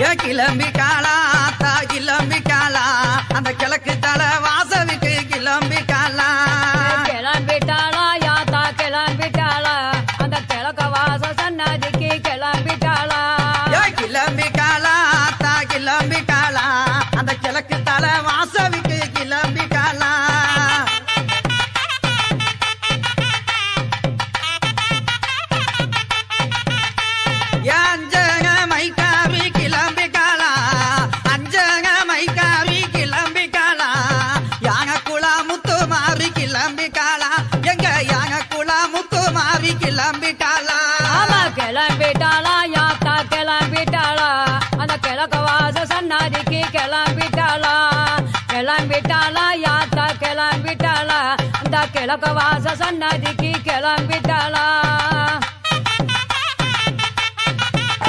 கிளம்பி காலாத்தா கிளம்பி மாறி ஆமா கிளம்பிட்டாளா யாத்தா கிளம்பிட்டாளா? அந்த கிழக்கு வாச சன்னதிக்கு கிளம்பிட்டாளா? கிளம்பிட்டாளா யாத்தா கிளம்பிட்டாளா? அந்த கிழக்க வாச சன்னதிக்கு கிளம்பிட்டாளா?